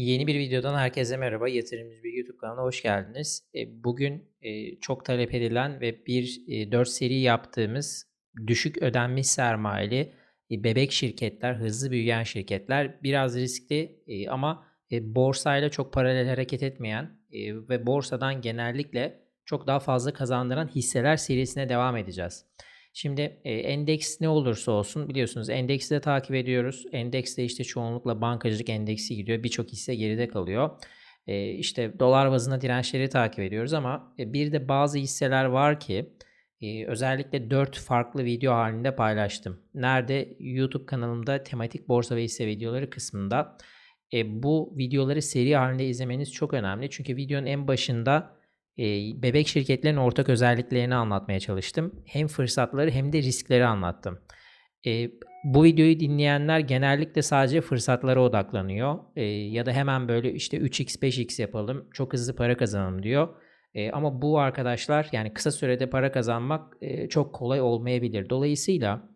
Yeni bir videodan herkese merhaba. Yatırımcı bir YouTube kanalına hoş geldiniz. E, Bugün e, çok talep edilen ve bir e, 4 seri yaptığımız düşük ödenmiş sermayeli e, bebek şirketler, hızlı büyüyen şirketler biraz riskli e, ama e, borsayla çok paralel hareket etmeyen e, ve borsadan genellikle çok daha fazla kazandıran hisseler serisine devam edeceğiz. Şimdi e, endeks ne olursa olsun biliyorsunuz endeksi de takip ediyoruz. Endekste işte çoğunlukla bankacılık endeksi gidiyor. Birçok hisse geride kalıyor. E, işte dolar bazında dirençleri takip ediyoruz ama e, bir de bazı hisseler var ki e, özellikle 4 farklı video halinde paylaştım. Nerede? YouTube kanalımda tematik borsa ve hisse videoları kısmında. E, bu videoları seri halinde izlemeniz çok önemli. Çünkü videonun en başında bebek şirketlerin ortak özelliklerini anlatmaya çalıştım. Hem fırsatları hem de riskleri anlattım. bu videoyu dinleyenler genellikle sadece fırsatlara odaklanıyor. ya da hemen böyle işte 3x 5x yapalım çok hızlı para kazanalım diyor. ama bu arkadaşlar yani kısa sürede para kazanmak çok kolay olmayabilir. Dolayısıyla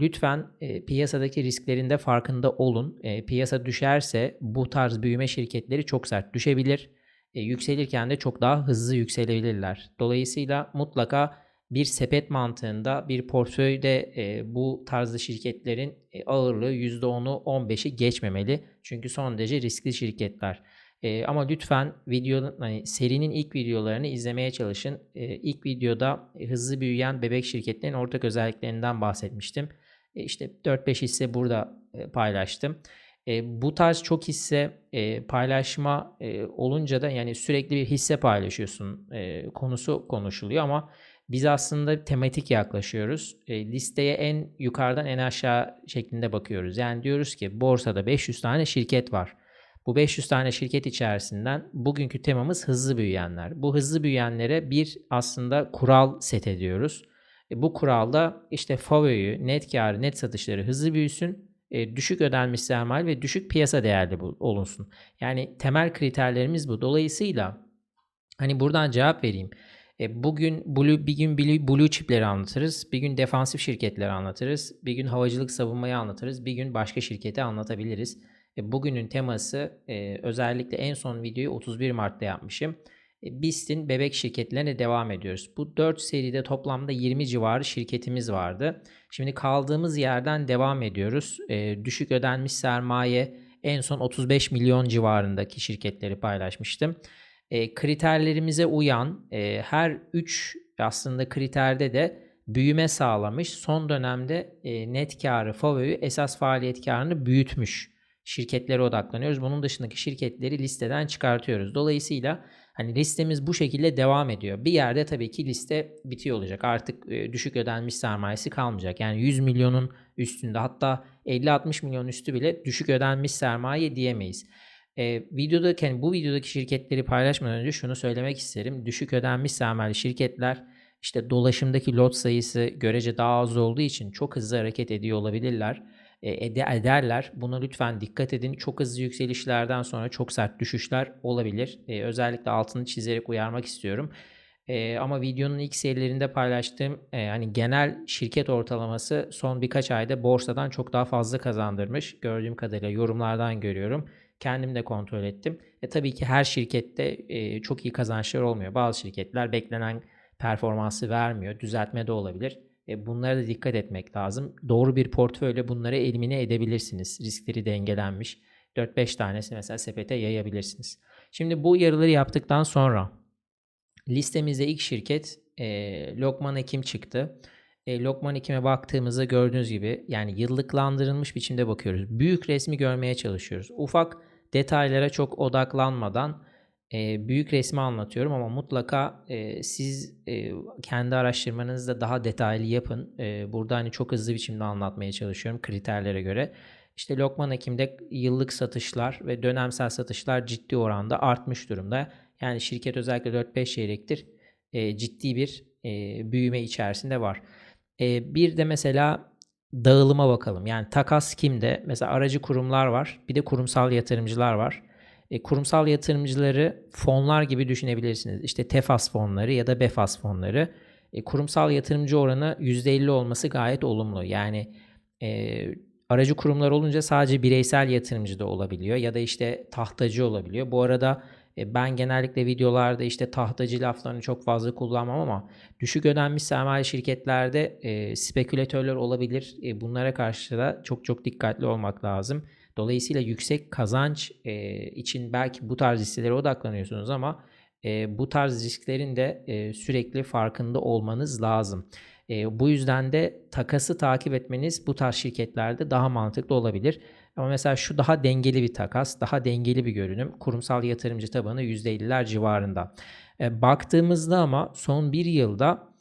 lütfen piyasadaki risklerin de farkında olun. piyasa düşerse bu tarz büyüme şirketleri çok sert düşebilir e, yükselirken de çok daha hızlı yükselebilirler. Dolayısıyla mutlaka bir sepet mantığında bir portföyde e, bu tarzda şirketlerin e, ağırlığı %10'u 15'i geçmemeli. Çünkü son derece riskli şirketler. E, ama lütfen video hani serinin ilk videolarını izlemeye çalışın. E, ilk videoda hızlı büyüyen bebek şirketlerin ortak özelliklerinden bahsetmiştim. E, işte 4-5 hisse burada e, paylaştım. E, bu tarz çok hisse e, paylaşma e, olunca da yani sürekli bir hisse paylaşıyorsun e, konusu konuşuluyor ama biz aslında tematik yaklaşıyoruz. E, listeye en yukarıdan en aşağı şeklinde bakıyoruz. Yani diyoruz ki borsada 500 tane şirket var. Bu 500 tane şirket içerisinden bugünkü temamız hızlı büyüyenler. Bu hızlı büyüyenlere bir aslında kural set ediyoruz. E, bu kuralda işte FAVÖ'yü, net karı, net satışları hızlı büyüsün e, düşük ödenmiş sermaye ve düşük piyasa değerli olunsun. Yani temel kriterlerimiz bu. Dolayısıyla hani buradan cevap vereyim. E, bugün blue, bir gün blue, blue chipleri anlatırız. Bir gün defansif şirketleri anlatırız. Bir gün havacılık savunmayı anlatırız. Bir gün başka şirketi anlatabiliriz. E, bugünün teması e, özellikle en son videoyu 31 Mart'ta yapmışım. E, BIST'in bebek şirketlerine devam ediyoruz. Bu 4 seride toplamda 20 civarı şirketimiz vardı. Şimdi kaldığımız yerden devam ediyoruz. E, düşük ödenmiş sermaye en son 35 milyon civarındaki şirketleri paylaşmıştım. E, kriterlerimize uyan e, her 3 aslında kriterde de büyüme sağlamış. Son dönemde e, net karı, FAVÖ'yü esas faaliyet karını büyütmüş şirketlere odaklanıyoruz. Bunun dışındaki şirketleri listeden çıkartıyoruz. Dolayısıyla Hani listemiz bu şekilde devam ediyor. Bir yerde tabii ki liste bitiyor olacak. Artık e, düşük ödenmiş sermayesi kalmayacak. Yani 100 milyonun üstünde hatta 50-60 milyon üstü bile düşük ödenmiş sermaye diyemeyiz. E, videoda yani bu videodaki şirketleri paylaşmadan önce şunu söylemek isterim. Düşük ödenmiş sermayeli şirketler işte dolaşımdaki lot sayısı görece daha az olduğu için çok hızlı hareket ediyor olabilirler ederler. Buna lütfen dikkat edin. Çok hızlı yükselişlerden sonra çok sert düşüşler olabilir. E, özellikle altını çizerek uyarmak istiyorum. E, ama videonun ilk serilerinde paylaştığım e, hani genel şirket ortalaması son birkaç ayda borsadan çok daha fazla kazandırmış. Gördüğüm kadarıyla yorumlardan görüyorum. Kendim de kontrol ettim. E, tabii ki her şirkette e, çok iyi kazançlar olmuyor. Bazı şirketler beklenen performansı vermiyor. Düzeltme de olabilir. E, bunlara da dikkat etmek lazım. Doğru bir portföyle bunları elimine edebilirsiniz. Riskleri dengelenmiş. 4-5 tanesi mesela sepete yayabilirsiniz. Şimdi bu yarıları yaptıktan sonra listemizde ilk şirket e, Lokman Ekim çıktı. E, Lokman Ekim'e baktığımızda gördüğünüz gibi yani yıllıklandırılmış biçimde bakıyoruz. Büyük resmi görmeye çalışıyoruz. Ufak detaylara çok odaklanmadan e, büyük resmi anlatıyorum ama mutlaka e, siz e, kendi araştırmanızda daha detaylı yapın. E, burada hani çok hızlı biçimde anlatmaya çalışıyorum kriterlere göre. İşte Lokman Ekim'de yıllık satışlar ve dönemsel satışlar ciddi oranda artmış durumda. Yani şirket özellikle 4-5 çeyrektir e, ciddi bir e, büyüme içerisinde var. E, bir de mesela dağılıma bakalım. Yani takas kimde? Mesela aracı kurumlar var. Bir de kurumsal yatırımcılar var. E, kurumsal yatırımcıları fonlar gibi düşünebilirsiniz. İşte TEFAS fonları ya da BEFAS fonları. E, kurumsal yatırımcı oranı %50 olması gayet olumlu. Yani e, aracı kurumlar olunca sadece bireysel yatırımcı da olabiliyor ya da işte tahtacı olabiliyor. Bu arada e, ben genellikle videolarda işte tahtacı laflarını çok fazla kullanmam ama düşük ödenmiş sermaye şirketlerde e, spekülatörler olabilir. E, bunlara karşı da çok çok dikkatli olmak lazım. Dolayısıyla yüksek kazanç e, için belki bu tarz hisselere odaklanıyorsunuz ama e, bu tarz risklerin de e, sürekli farkında olmanız lazım. E, bu yüzden de takası takip etmeniz bu tarz şirketlerde daha mantıklı olabilir. Ama mesela şu daha dengeli bir takas, daha dengeli bir görünüm. Kurumsal yatırımcı tabanı %50'ler civarında. E, baktığımızda ama son bir yılda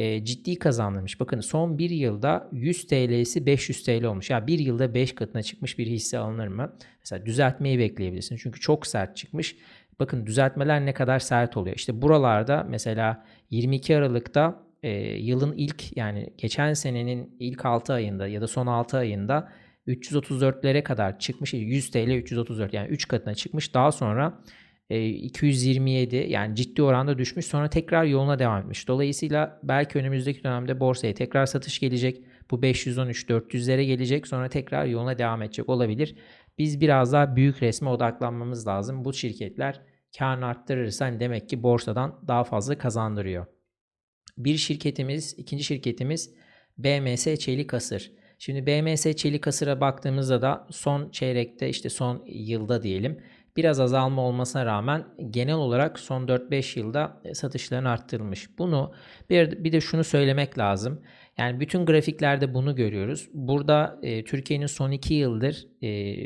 e, ciddi kazandırmış. Bakın son bir yılda 100 TL'si 500 TL olmuş. Ya yani bir yılda 5 katına çıkmış bir hisse alınır mı? Mesela düzeltmeyi bekleyebilirsin. Çünkü çok sert çıkmış. Bakın düzeltmeler ne kadar sert oluyor. İşte buralarda mesela 22 Aralık'ta e, yılın ilk yani geçen senenin ilk 6 ayında ya da son 6 ayında 334'lere kadar çıkmış. 100 TL 334 yani 3 katına çıkmış. Daha sonra 227 e, yani ciddi oranda düşmüş. Sonra tekrar yoluna devam etmiş. Dolayısıyla belki önümüzdeki dönemde borsaya tekrar satış gelecek. Bu 513-400'lere gelecek. Sonra tekrar yoluna devam edecek olabilir. Biz biraz daha büyük resme odaklanmamız lazım. Bu şirketler karını arttırırsa hani demek ki borsadan daha fazla kazandırıyor. Bir şirketimiz, ikinci şirketimiz BMS Çelik Asır. Şimdi BMS Çelik Asır'a baktığımızda da son çeyrekte işte son yılda diyelim biraz azalma olmasına rağmen genel olarak son 4-5 yılda satışların arttırılmış. Bunu bir, bir de şunu söylemek lazım. Yani bütün grafiklerde bunu görüyoruz. Burada e, Türkiye'nin son 2 yıldır e,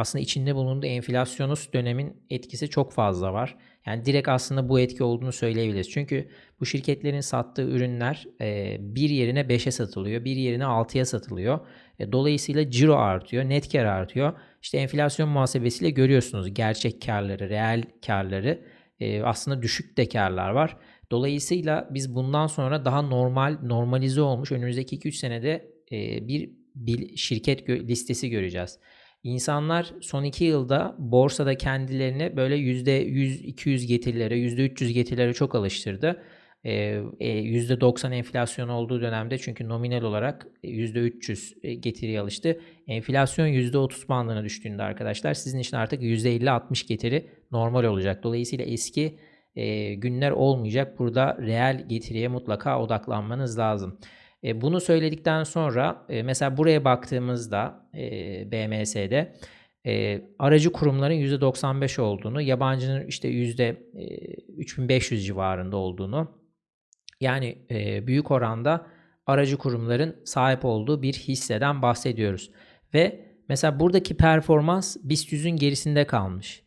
aslında içinde bulunduğu enflasyonist dönemin etkisi çok fazla var. Yani direkt aslında bu etki olduğunu söyleyebiliriz. Çünkü bu şirketlerin sattığı ürünler e, bir yerine 5'e satılıyor, bir yerine 6'ya satılıyor. E, dolayısıyla ciro artıyor, net kar artıyor. İşte enflasyon muhasebesiyle görüyorsunuz gerçek karları, reel karları. E, aslında düşük de karlar var. Dolayısıyla biz bundan sonra daha normal, normalize olmuş önümüzdeki 2-3 senede e, bir, bir şirket listesi göreceğiz. İnsanlar son 2 yılda borsada kendilerini böyle %100-200 getirilere, %300 getirilere çok alıştırdı. %90 enflasyon olduğu dönemde çünkü nominal olarak %300 getiriye alıştı. Enflasyon %30 bandına düştüğünde arkadaşlar sizin için artık %50-60 getiri normal olacak. Dolayısıyla eski günler olmayacak. Burada reel getiriye mutlaka odaklanmanız lazım. E, bunu söyledikten sonra e, mesela buraya baktığımızda e, BMS'de e, aracı kurumların %95 olduğunu, yabancının işte %3500 e, civarında olduğunu yani e, büyük oranda aracı kurumların sahip olduğu bir hisseden bahsediyoruz. Ve mesela buradaki performans BIST 100'ün gerisinde kalmış.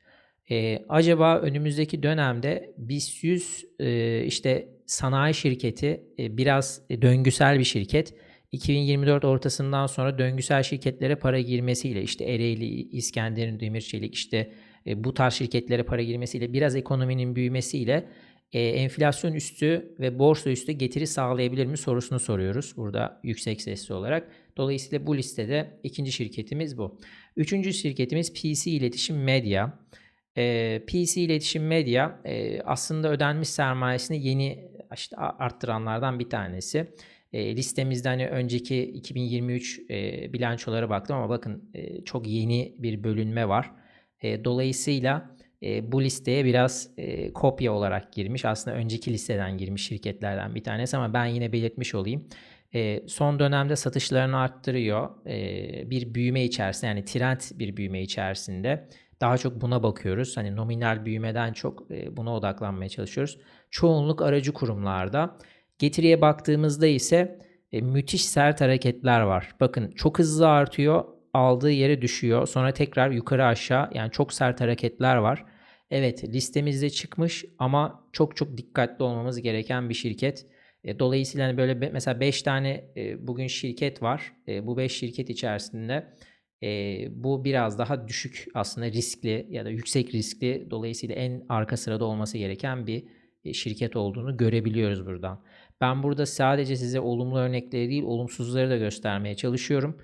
E, acaba önümüzdeki dönemde BIST 100 e, işte sanayi şirketi e, biraz döngüsel bir şirket. 2024 ortasından sonra döngüsel şirketlere para girmesiyle işte Ereğli, İskenderun, Demirçelik işte e, bu tarz şirketlere para girmesiyle biraz ekonominin büyümesiyle e, enflasyon üstü ve borsa üstü getiri sağlayabilir mi sorusunu soruyoruz burada yüksek sesli olarak. Dolayısıyla bu listede ikinci şirketimiz bu. Üçüncü şirketimiz PC İletişim Medya. E, PC İletişim Medya e, aslında ödenmiş sermayesini yeni işte arttıranlardan bir tanesi. E, listemizde hani önceki 2023 e, bilançolara baktım ama bakın e, çok yeni bir bölünme var. E, dolayısıyla e, bu listeye biraz e, kopya olarak girmiş. Aslında önceki listeden girmiş şirketlerden bir tanesi ama ben yine belirtmiş olayım. E, son dönemde satışlarını arttırıyor. E, bir büyüme içerisinde yani trend bir büyüme içerisinde. Daha çok buna bakıyoruz. Hani nominal büyümeden çok e, buna odaklanmaya çalışıyoruz. Çoğunluk aracı kurumlarda. Getiriye baktığımızda ise e, müthiş sert hareketler var. Bakın çok hızlı artıyor, aldığı yere düşüyor. Sonra tekrar yukarı aşağı yani çok sert hareketler var. Evet listemizde çıkmış ama çok çok dikkatli olmamız gereken bir şirket. E, dolayısıyla hani böyle mesela 5 tane bugün şirket var. Bu 5 şirket içerisinde bu biraz daha düşük aslında riskli ya da yüksek riskli dolayısıyla en arka sırada olması gereken bir şirket olduğunu görebiliyoruz buradan. Ben burada sadece size olumlu örnekleri değil olumsuzları da göstermeye çalışıyorum.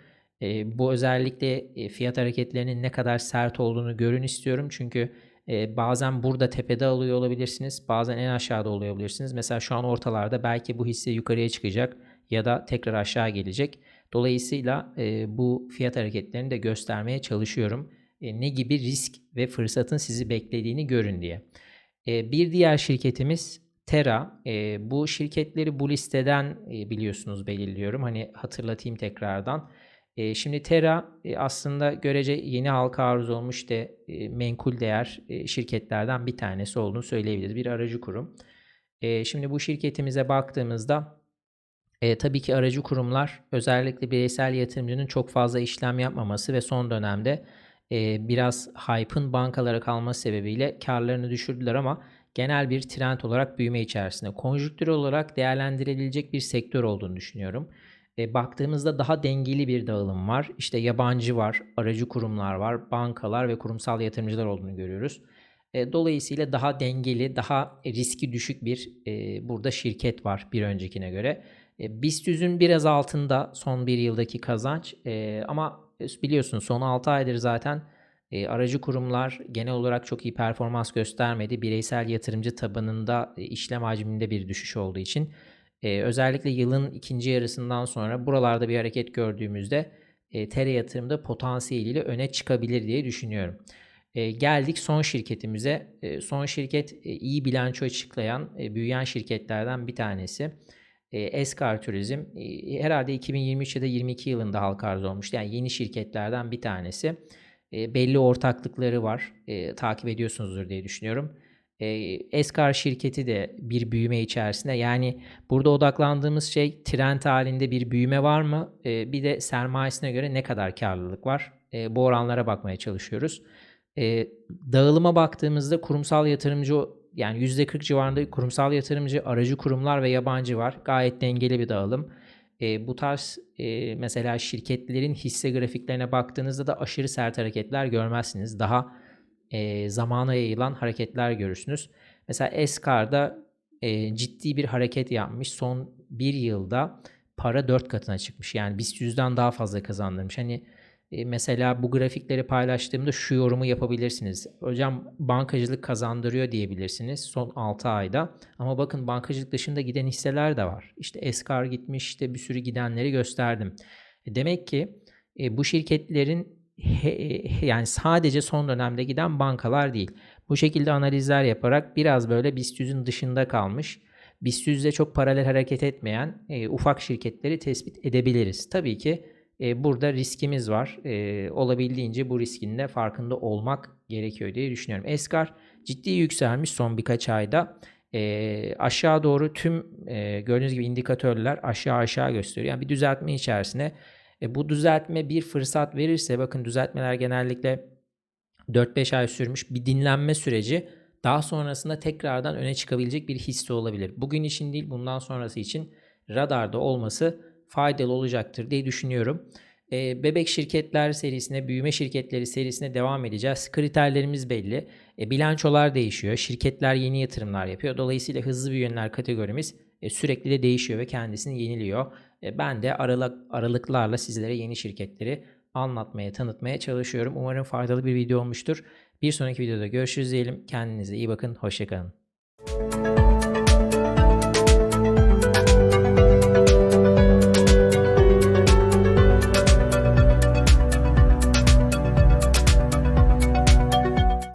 bu özellikle fiyat hareketlerinin ne kadar sert olduğunu görün istiyorum. Çünkü ee, bazen burada tepede alıyor olabilirsiniz. Bazen en aşağıda oluyor olabilirsiniz. Mesela şu an ortalarda belki bu hisse yukarıya çıkacak ya da tekrar aşağı gelecek. Dolayısıyla e, bu fiyat hareketlerini de göstermeye çalışıyorum. E, ne gibi risk ve fırsatın sizi beklediğini görün diye. E, bir diğer şirketimiz Terra. E, bu şirketleri bu listeden e, biliyorsunuz belirliyorum. Hani hatırlatayım tekrardan. E, şimdi Terra e, aslında görece yeni halka arz olmuş de e, menkul değer e, şirketlerden bir tanesi olduğunu söyleyebiliriz. Bir aracı kurum. E, şimdi bu şirketimize baktığımızda e, tabii ki aracı kurumlar özellikle bireysel yatırımcının çok fazla işlem yapmaması ve son dönemde e, biraz hype'ın bankalara kalması sebebiyle karlarını düşürdüler ama genel bir trend olarak büyüme içerisinde. Konjüktür olarak değerlendirilebilecek bir sektör olduğunu düşünüyorum. E, baktığımızda daha dengeli bir dağılım var. İşte yabancı var, aracı kurumlar var, bankalar ve kurumsal yatırımcılar olduğunu görüyoruz. E, dolayısıyla daha dengeli, daha riski düşük bir e, burada şirket var bir öncekine göre. E, BIST 100'ün biraz altında son bir yıldaki kazanç e, ama biliyorsunuz son 6 aydır zaten e, aracı kurumlar genel olarak çok iyi performans göstermedi. Bireysel yatırımcı tabanında e, işlem hacminde bir düşüş olduğu için e, özellikle yılın ikinci yarısından sonra buralarda bir hareket gördüğümüzde e, TR yatırımda potansiyeliyle öne çıkabilir diye düşünüyorum. E, geldik son şirketimize. E, son şirket e, iyi bilanço açıklayan e, büyüyen şirketlerden bir tanesi. E, Eskar Turizm e, herhalde 2023 ya da 22 yılında halka arz olmuştu. Yani yeni şirketlerden bir tanesi. E, belli ortaklıkları var. E, takip ediyorsunuzdur diye düşünüyorum. E, Eskar şirketi de bir büyüme içerisinde. Yani burada odaklandığımız şey trend halinde bir büyüme var mı? E, bir de sermayesine göre ne kadar karlılık var? E, bu oranlara bakmaya çalışıyoruz. E, dağılıma baktığımızda kurumsal yatırımcı yani %40 civarında kurumsal yatırımcı, aracı kurumlar ve yabancı var. Gayet dengeli bir dağılım. E, bu tarz e, mesela şirketlerin hisse grafiklerine baktığınızda da aşırı sert hareketler görmezsiniz. Daha e, zamana yayılan hareketler görürsünüz. Mesela Eskar'da e, ciddi bir hareket yapmış. Son bir yılda para 4 katına çıkmış. Yani BIST 100'den daha fazla kazandırmış. Hani e, mesela bu grafikleri paylaştığımda şu yorumu yapabilirsiniz. Hocam bankacılık kazandırıyor diyebilirsiniz son 6 ayda. Ama bakın bankacılık dışında giden hisseler de var. İşte Eskar gitmiş işte bir sürü gidenleri gösterdim. E, demek ki e, bu şirketlerin yani sadece son dönemde giden bankalar değil. Bu şekilde analizler yaparak biraz böyle BIST 100'ün dışında kalmış. BIST 100'de çok paralel hareket etmeyen e, ufak şirketleri tespit edebiliriz. Tabii ki burada riskimiz var. Olabildiğince bu riskin de farkında olmak gerekiyor diye düşünüyorum. Eskar ciddi yükselmiş son birkaç ayda. Aşağı doğru tüm gördüğünüz gibi indikatörler aşağı aşağı gösteriyor. Yani bir düzeltme içerisine e, bu düzeltme bir fırsat verirse bakın düzeltmeler genellikle 4-5 ay sürmüş bir dinlenme süreci daha sonrasında tekrardan öne çıkabilecek bir hisse olabilir. Bugün için değil bundan sonrası için radarda olması faydalı olacaktır diye düşünüyorum. E, bebek şirketler serisine, büyüme şirketleri serisine devam edeceğiz. Kriterlerimiz belli. E, bilançolar değişiyor. Şirketler yeni yatırımlar yapıyor. Dolayısıyla hızlı büyüyenler kategorimiz e, sürekli de değişiyor ve kendisini yeniliyor. E, ben de aralık, aralıklarla sizlere yeni şirketleri anlatmaya, tanıtmaya çalışıyorum. Umarım faydalı bir video olmuştur. Bir sonraki videoda görüşürüz diyelim. Kendinize iyi bakın. Hoşçakalın.